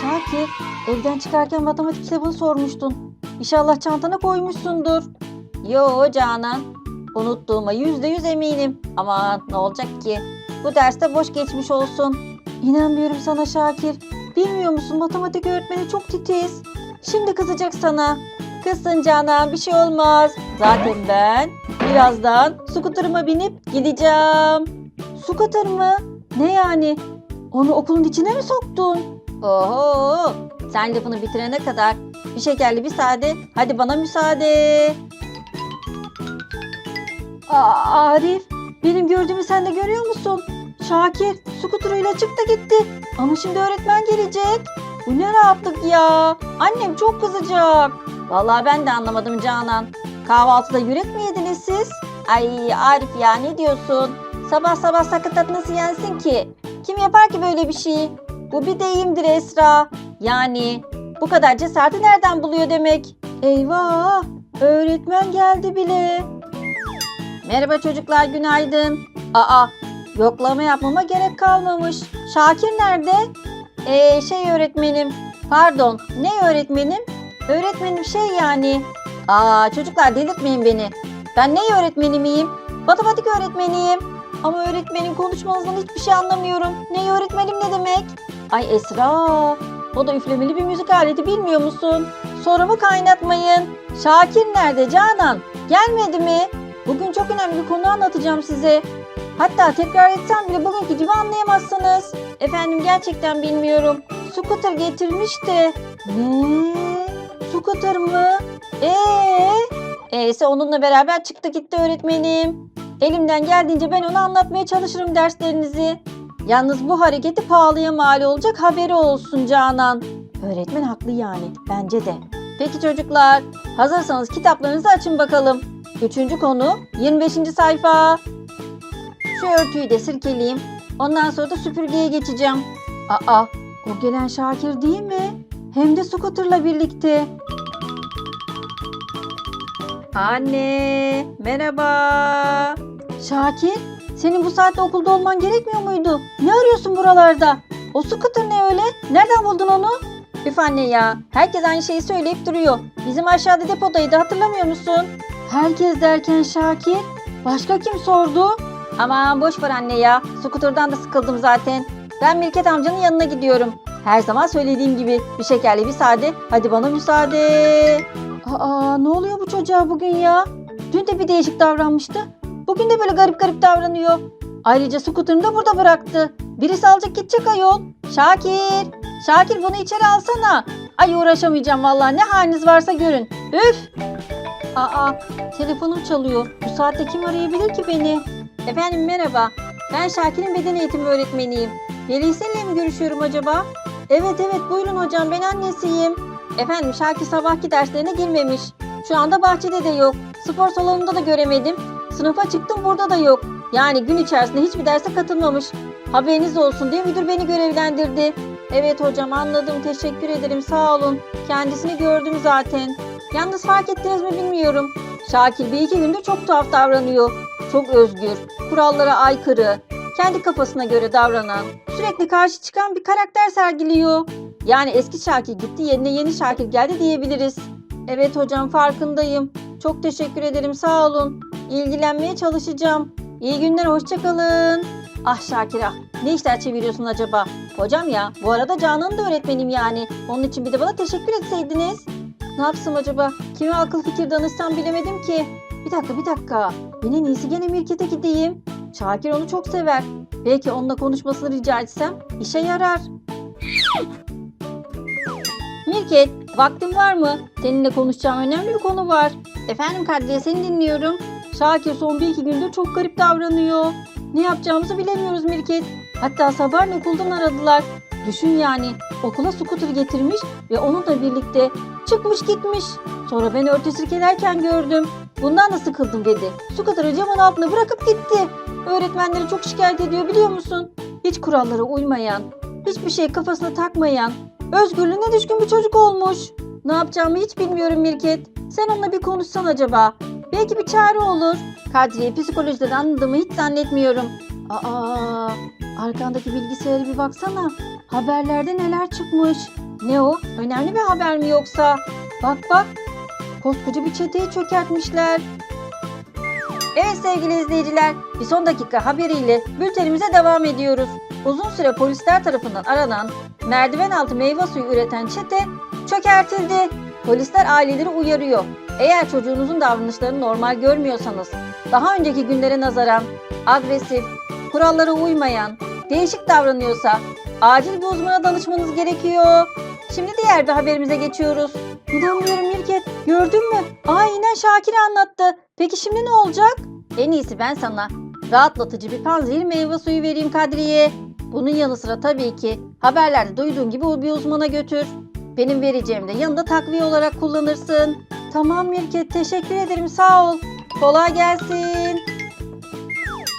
Şakir, evden çıkarken matematik kitabını sormuştun. İnşallah çantana koymuşsundur. Yo Canan, unuttuğuma yüzde yüz eminim. Ama ne olacak ki? Bu derste boş geçmiş olsun. İnanmıyorum sana Şakir. Bilmiyor musun matematik öğretmeni çok titiz. Şimdi kızacak sana. Kızsın Canan bir şey olmaz. Zaten ben birazdan skuterıma binip gideceğim. Skuter mı? Ne yani? Onu okulun içine mi soktun? Oho! Sen lafını bitirene kadar bir şekerli bir sade. Hadi bana müsaade. Aa, Arif, benim gördüğümü sen de görüyor musun? Şakir, skuterıyla çıktı gitti. Ama şimdi öğretmen gelecek. Bu ne rahatlık ya. Annem çok kızacak. Vallahi ben de anlamadım Canan. Kahvaltıda yürek mi yediniz siz? Ay Arif ya ne diyorsun? Sabah sabah sakatat nasıl yensin ki? Kim yapar ki böyle bir şey? Bu bir deyimdir Esra. Yani bu kadar cesareti nereden buluyor demek? Eyvah! Öğretmen geldi bile. Merhaba çocuklar günaydın. Aa yoklama yapmama gerek kalmamış. Şakir nerede? Ee, şey öğretmenim. Pardon ne öğretmenim? Öğretmenim şey yani. Aa çocuklar delirtmeyin beni. Ben ne öğretmeni miyim? Matematik öğretmeniyim. Ama öğretmenin konuşmanızdan hiçbir şey anlamıyorum. Ne öğretmenim ne demek? Ay Esra, o da üflemeli bir müzik aleti bilmiyor musun? Sorumu kaynatmayın. Şakir nerede Canan? Gelmedi mi? Bugün çok önemli bir konu anlatacağım size. Hatta tekrar etsem bile bugünkü gibi anlayamazsınız. Efendim gerçekten bilmiyorum. Scooter getirmişti. Ne? Scooter mı? Ee? E'si onunla beraber çıktı gitti öğretmenim. Elimden geldiğince ben ona anlatmaya çalışırım derslerinizi. Yalnız bu hareketi pahalıya mal olacak haberi olsun Canan. Öğretmen haklı yani bence de. Peki çocuklar hazırsanız kitaplarınızı açın bakalım. Üçüncü konu 25. sayfa. Şu örtüyü de sirkeleyeyim. Ondan sonra da süpürgeye geçeceğim. Aa o gelen Şakir değil mi? Hem de scooter'la birlikte. Anne, merhaba. Şakir, senin bu saatte okulda olman gerekmiyor muydu? Ne arıyorsun buralarda? O scooter ne öyle? Nereden buldun onu? Üf anne ya, herkes aynı şeyi söyleyip duruyor. Bizim aşağıda depodaydı hatırlamıyor musun? Herkes derken Şakir, başka kim sordu? Aman boş ver anne ya, scooter'dan da sıkıldım zaten. Ben Mirket amcanın yanına gidiyorum. Her zaman söylediğim gibi bir şekerli bir sade. Hadi bana müsaade. Aa ne oluyor bu çocuğa bugün ya? Dün de bir değişik davranmıştı. Bugün de böyle garip garip davranıyor. Ayrıca skuterını da burada bıraktı. Birisi alacak gidecek ayol. Şakir. Şakir bunu içeri alsana. Ay uğraşamayacağım vallahi ne haliniz varsa görün. Üf. Aa telefonum çalıyor. Bu saatte kim arayabilir ki beni? Efendim merhaba. Ben Şakir'in beden eğitimi öğretmeniyim. Veli seninle mi görüşüyorum acaba? Evet evet buyurun hocam ben annesiyim. Efendim Şakir sabahki derslerine girmemiş. Şu anda bahçede de yok. Spor salonunda da göremedim. Sınıfa çıktım burada da yok. Yani gün içerisinde hiçbir derse katılmamış. Haberiniz olsun diye müdür beni görevlendirdi. Evet hocam anladım teşekkür ederim sağ olun. Kendisini gördüm zaten. Yalnız fark ettiniz mi bilmiyorum. Şakir bir iki gündür çok tuhaf davranıyor. Çok özgür, kurallara aykırı, kendi kafasına göre davranan, sürekli karşı çıkan bir karakter sergiliyor. Yani eski Şakir gitti yerine yeni Şakir geldi diyebiliriz. Evet hocam farkındayım. Çok teşekkür ederim sağ olun. İlgilenmeye çalışacağım. İyi günler hoşçakalın. Ah Şakir ah ne işler çeviriyorsun acaba? Hocam ya bu arada Canan'ın da öğretmenim yani. Onun için bir de bana teşekkür etseydiniz. Ne yapsam acaba? Kime akıl fikir danışsam bilemedim ki. Bir dakika bir dakika. Ben en gene Mirket'e gideyim. Şakir onu çok sever. Belki onunla konuşmasını rica etsem işe yarar. Mirket, vaktin var mı? Seninle konuşacağım önemli bir konu var. Efendim Kadriye seni dinliyorum. Şakir son bir iki gündür çok garip davranıyor. Ne yapacağımızı bilemiyoruz Mirket. Hatta sabahleyin okuldan aradılar. Düşün yani okula scooter getirmiş ve onunla birlikte çıkmış gitmiş. Sonra beni örtü sirkelerken gördüm. Bundan da sıkıldım dedi. Scooter'ı camın altına bırakıp gitti. Öğretmenleri çok şikayet ediyor biliyor musun? Hiç kurallara uymayan, hiçbir şey kafasına takmayan, özgürlüğüne düşkün bir çocuk olmuş. Ne yapacağımı hiç bilmiyorum Mirket. Sen onunla bir konuşsan acaba. Belki bir çare olur. Kadriye psikolojiden anladığımı hiç zannetmiyorum. Aa, arkandaki bilgisayara bir baksana. Haberlerde neler çıkmış. Ne o? Önemli bir haber mi yoksa? Bak bak. Koskoca bir çeteyi çökertmişler. Evet sevgili izleyiciler, bir son dakika haberiyle bültenimize devam ediyoruz. Uzun süre polisler tarafından aranan merdiven altı meyve suyu üreten çete çökertildi. Polisler aileleri uyarıyor. Eğer çocuğunuzun davranışlarını normal görmüyorsanız, daha önceki günlere nazaran agresif, kurallara uymayan, değişik davranıyorsa acil bir uzmana danışmanız gerekiyor. Şimdi diğer bir haberimize geçiyoruz. İnanmıyorum Mirket. Gördün mü? Aynen Şakir anlattı. Peki şimdi ne olacak? En iyisi ben sana rahatlatıcı bir panzehir meyve suyu vereyim Kadriye. Bunun yanı sıra tabii ki haberlerde duyduğun gibi o bir uzmana götür. Benim vereceğim de yanında takviye olarak kullanırsın. Tamam Mirket teşekkür ederim sağ ol. Kolay gelsin.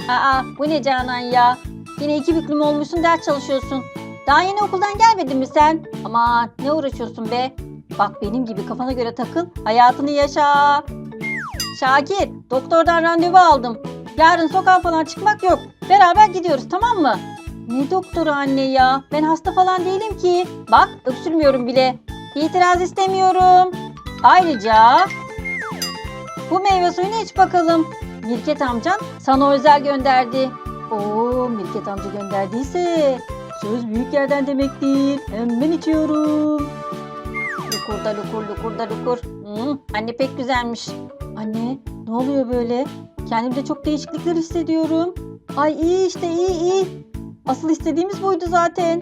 Aa bu ne Canan ya? Yine iki büklüm olmuşsun ders çalışıyorsun. Daha yeni okuldan gelmedin mi sen? Aman ne uğraşıyorsun be? Bak benim gibi kafana göre takıl, hayatını yaşa. Şakir, doktordan randevu aldım. Yarın sokağa falan çıkmak yok. Beraber gidiyoruz tamam mı? Ne doktoru anne ya? Ben hasta falan değilim ki. Bak öksürmüyorum bile. İtiraz istemiyorum. Ayrıca bu meyve suyunu iç bakalım. Mirket amcan sana özel gönderdi. Oo Mirket amca gönderdiyse söz büyük yerden demektir. Hemen içiyorum. Lukur da lukur lukur da lukur. Hmm, anne pek güzelmiş. Anne ne oluyor böyle? Kendimde çok değişiklikler hissediyorum. Ay iyi işte iyi iyi. Asıl istediğimiz buydu zaten.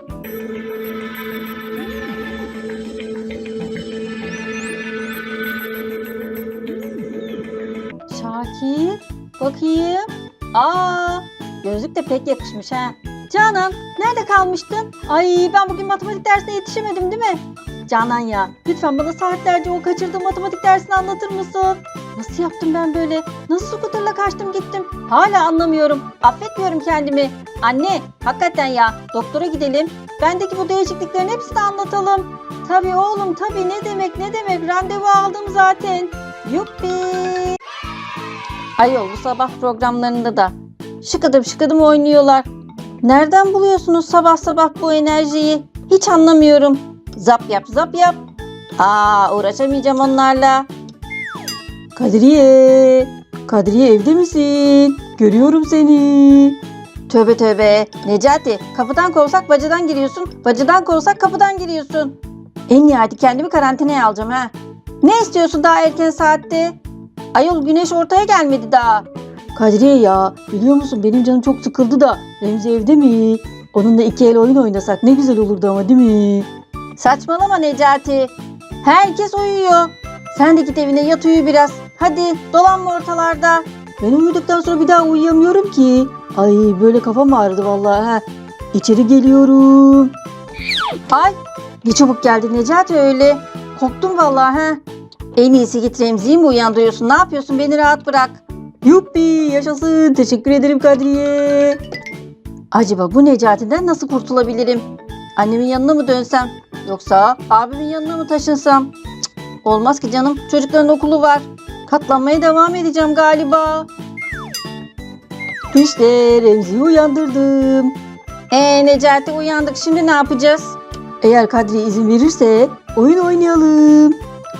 Şakir bakayım. Aa gözlük de pek yakışmış ha. Canan nerede kalmıştın? Ay ben bugün matematik dersine yetişemedim değil mi? Canan ya lütfen bana saatlerce o kaçırdığım matematik dersini anlatır mısın? Nasıl yaptım ben böyle? Nasıl skuterla kaçtım gittim? Hala anlamıyorum. Affetmiyorum kendimi. Anne hakikaten ya doktora gidelim. Bendeki bu değişikliklerin hepsini anlatalım. Tabii oğlum tabii ne demek ne demek randevu aldım zaten. Yuppi. Ayol bu sabah programlarında da şıkıdım şıkıdım oynuyorlar. Nereden buluyorsunuz sabah sabah bu enerjiyi? Hiç anlamıyorum. Zap yap zap yap. Aa uğraşamayacağım onlarla. Kadriye. Kadriye evde misin? Görüyorum seni. Tövbe tövbe. Necati kapıdan kovsak bacadan giriyorsun. Bacadan kovsak kapıdan giriyorsun. En nihayeti kendimi karantinaya alacağım ha. Ne istiyorsun daha erken saatte? Ayol güneş ortaya gelmedi daha. Kadriye ya biliyor musun benim canım çok sıkıldı da Remzi evde mi? Onunla iki el oyun oynasak ne güzel olurdu ama değil mi? Saçmalama Necati. Herkes uyuyor. Sen de git evine yat uyu biraz. Hadi dolanma ortalarda. Ben uyuduktan sonra bir daha uyuyamıyorum ki. Ay böyle kafam ağrıdı vallahi ha. İçeri geliyorum. Ay ne çabuk geldin Necati öyle. Korktum vallahi ha. En iyisi git Remzi'yi mi uyandırıyorsun? Ne yapıyorsun? Beni rahat bırak. Yuppi yaşasın. Teşekkür ederim Kadriye. Acaba bu Necati'den nasıl kurtulabilirim? Annemin yanına mı dönsem? Yoksa abimin yanına mı taşınsam? Cık, olmaz ki canım. Çocukların okulu var. Katlanmaya devam edeceğim galiba. İşte Remzi'yi uyandırdım. Ee Necati uyandık. Şimdi ne yapacağız? Eğer Kadri izin verirse oyun oynayalım.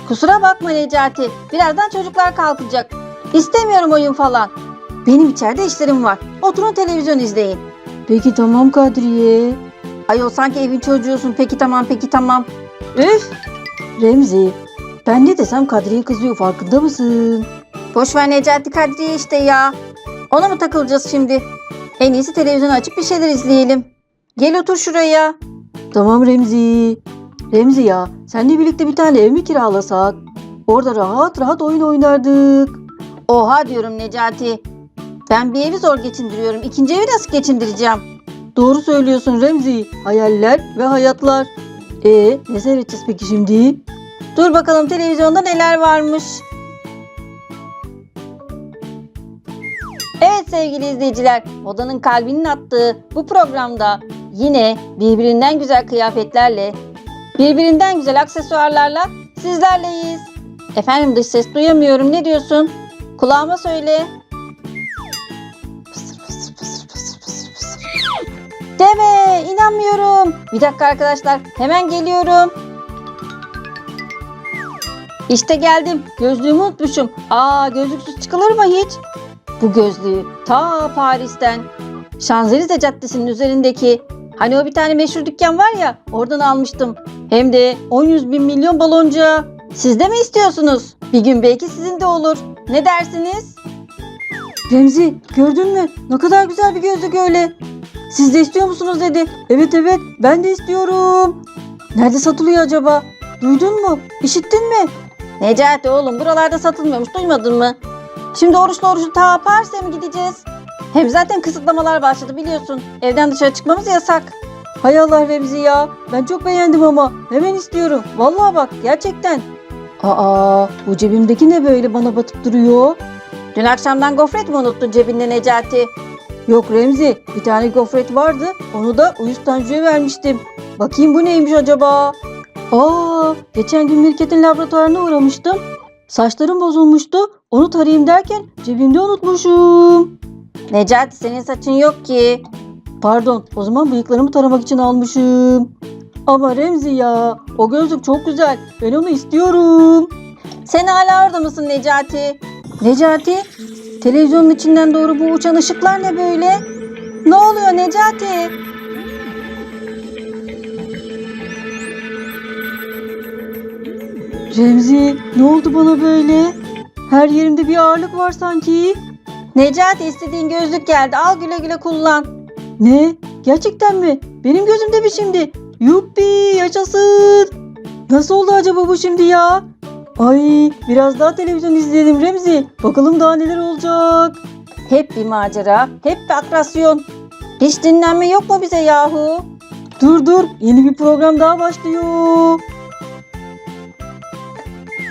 Kusura bakma Necati. Birazdan çocuklar kalkacak. İstemiyorum oyun falan. Benim içeride işlerim var. Oturun televizyon izleyin. Peki tamam Kadriye. Ayol sanki evin çocuğusun. Peki tamam peki tamam. Üf. Remzi. Ben ne desem Kadriye kızıyor farkında mısın? Boş ver Necati Kadriye işte ya. Ona mı takılacağız şimdi? En iyisi televizyonu açıp bir şeyler izleyelim. Gel otur şuraya. Tamam Remzi. Remzi ya seninle birlikte bir tane ev mi kiralasak? Orada rahat rahat oyun oynardık. Oha diyorum Necati. Ben bir evi zor geçindiriyorum. İkinci evi nasıl geçindireceğim? Doğru söylüyorsun Remzi. Hayaller ve hayatlar. E ne seyredeceğiz peki şimdi? Dur bakalım televizyonda neler varmış. Evet sevgili izleyiciler, Odanın Kalbinin attığı bu programda yine birbirinden güzel kıyafetlerle, birbirinden güzel aksesuarlarla sizlerleyiz. Efendim dış ses duyamıyorum. Ne diyorsun? Kulağıma söyle. Fısır. Deme inanmıyorum. Bir dakika arkadaşlar hemen geliyorum. İşte geldim. Gözlüğümü unutmuşum. Aa gözlüksüz çıkılır mı hiç? Bu gözlüğü ta Paris'ten Şanzelize Caddesi'nin üzerindeki hani o bir tane meşhur dükkan var ya oradan almıştım. Hem de 10 yüz bin milyon balonca. Siz de mi istiyorsunuz? Bir gün belki sizin de olur. Ne dersiniz? Remzi gördün mü? Ne kadar güzel bir gözlük öyle. Siz de istiyor musunuz dedi. Evet evet ben de istiyorum. Nerede satılıyor acaba? Duydun mu? İşittin mi? Necati oğlum buralarda satılmıyormuş duymadın mı? Şimdi oruçlu oruçlu ta Paris'e mi gideceğiz? Hem zaten kısıtlamalar başladı biliyorsun. Evden dışarı çıkmamız yasak. Hay Allah Remzi ya. Ben çok beğendim ama. Hemen istiyorum. Vallahi bak gerçekten. Aa bu cebimdeki ne böyle bana batıp duruyor? Dün akşamdan gofret mi unuttun cebinde Necati? Yok Remzi bir tane gofret vardı. Onu da uyuz Tanju'ya vermiştim. Bakayım bu neymiş acaba? Aa geçen gün Mirket'in laboratuvarına uğramıştım. Saçlarım bozulmuştu. Onu tarayayım derken cebimde unutmuşum. Necati senin saçın yok ki. Pardon o zaman bıyıklarımı taramak için almışım. Ama Remzi ya o gözlük çok güzel. Ben onu istiyorum. Sen hala orada mısın Necati? Necati? Televizyonun içinden doğru bu uçan ışıklar ne böyle? Ne oluyor Necati? Remzi ne oldu bana böyle? Her yerimde bir ağırlık var sanki. Necati istediğin gözlük geldi. Al güle güle kullan. Ne? Gerçekten mi? Benim gözümde mi şimdi? Yuppi yaşasın. Nasıl oldu acaba bu şimdi ya? Ay biraz daha televizyon izleyelim Remzi. Bakalım daha neler olacak. Hep bir macera, hep bir akrasyon. Hiç dinlenme yok mu bize yahu? Dur dur yeni bir program daha başlıyor.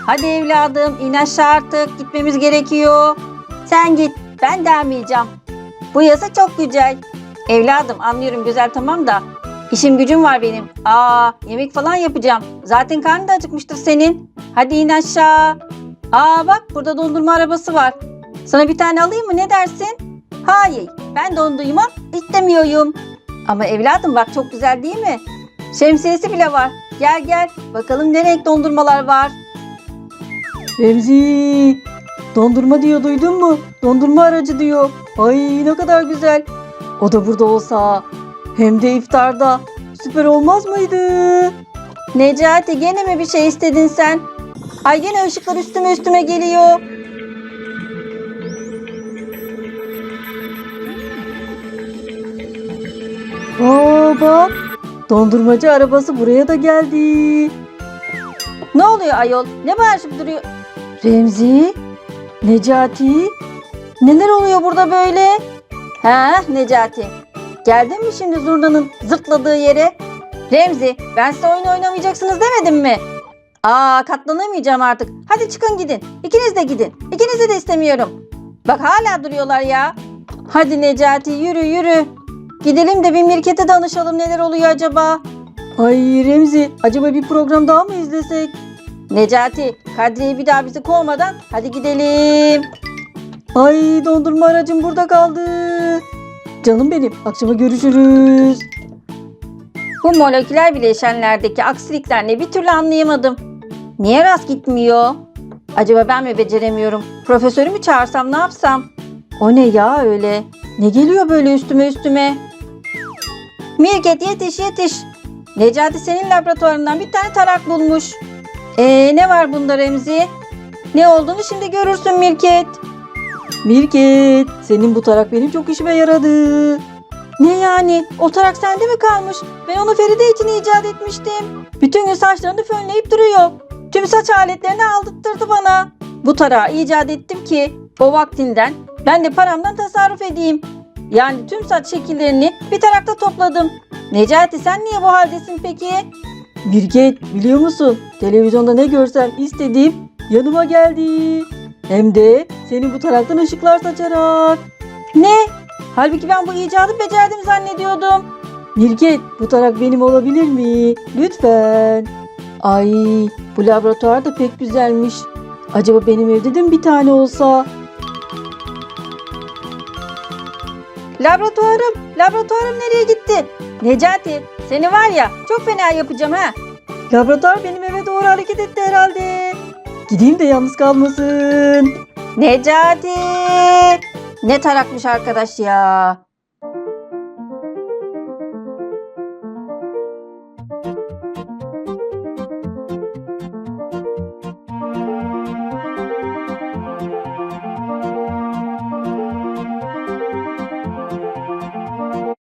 Hadi evladım in aşağı artık gitmemiz gerekiyor. Sen git ben gelmeyeceğim. Bu yasa çok güzel. Evladım anlıyorum güzel tamam da işim gücüm var benim. Aa yemek falan yapacağım. Zaten karnın da acıkmıştır senin. Hadi in aşağı. Aa bak burada dondurma arabası var. Sana bir tane alayım mı ne dersin? Hayır ben dondurma istemiyorum. Ama evladım bak çok güzel değil mi? Şemsiyesi bile var. Gel gel bakalım ne renk dondurmalar var. Remzi dondurma diyor duydun mu? Dondurma aracı diyor. Ay ne kadar güzel. O da burada olsa hem de iftarda süper olmaz mıydı? Necati gene mi bir şey istedin sen? Ay gene ışıklar üstüme üstüme geliyor. Aa bak dondurmacı arabası buraya da geldi. Ne oluyor ayol? Ne bağırışıp duruyor? Remzi? Necati? Neler oluyor burada böyle? Ha Necati. Geldin mi şimdi zurnanın zırtladığı yere? Remzi ben size oyun oynamayacaksınız demedim mi? Aa katlanamayacağım artık. Hadi çıkın gidin. İkiniz de gidin. İkinizi de istemiyorum. Bak hala duruyorlar ya. Hadi Necati yürü yürü. Gidelim de bir mirkete danışalım neler oluyor acaba. Ay Remzi acaba bir program daha mı izlesek? Necati Kadriye bir daha bizi kovmadan hadi gidelim. Ay dondurma aracım burada kaldı. Canım benim akşama görüşürüz. Bu moleküler bileşenlerdeki aksilikler ne bir türlü anlayamadım. Niye rast gitmiyor? Acaba ben mi beceremiyorum? Profesörü mü çağırsam ne yapsam? O ne ya öyle? Ne geliyor böyle üstüme üstüme? Mirket yetiş yetiş. Necati senin laboratuvarından bir tane tarak bulmuş. Ee ne var bunda Remzi? Ne olduğunu şimdi görürsün Mirket. Mirket, senin bu tarak benim çok işime yaradı. Ne yani? O tarak sende mi kalmış? Ben onu Feride için icat etmiştim. Bütün gün saçlarını fönleyip duruyor. Tüm saç aletlerini aldırttırdı bana. Bu tarağı icat ettim ki o vaktinden ben de paramdan tasarruf edeyim. Yani tüm saç şekillerini bir tarakta topladım. Necati sen niye bu haldesin peki? Mirket biliyor musun? Televizyonda ne görsem istediğim yanıma geldi. Hem de seni bu taraktan ışıklar saçarak. Ne? Halbuki ben bu icadı becerdim zannediyordum. Mirket bu tarak benim olabilir mi? Lütfen. Ay bu laboratuvar da pek güzelmiş. Acaba benim evde de mi bir tane olsa? Laboratuvarım, laboratuvarım nereye gitti? Necati, seni var ya çok fena yapacağım ha. Labrador benim eve doğru hareket etti herhalde. Gideyim de yalnız kalmasın. Necati. Ne tarakmış arkadaş ya.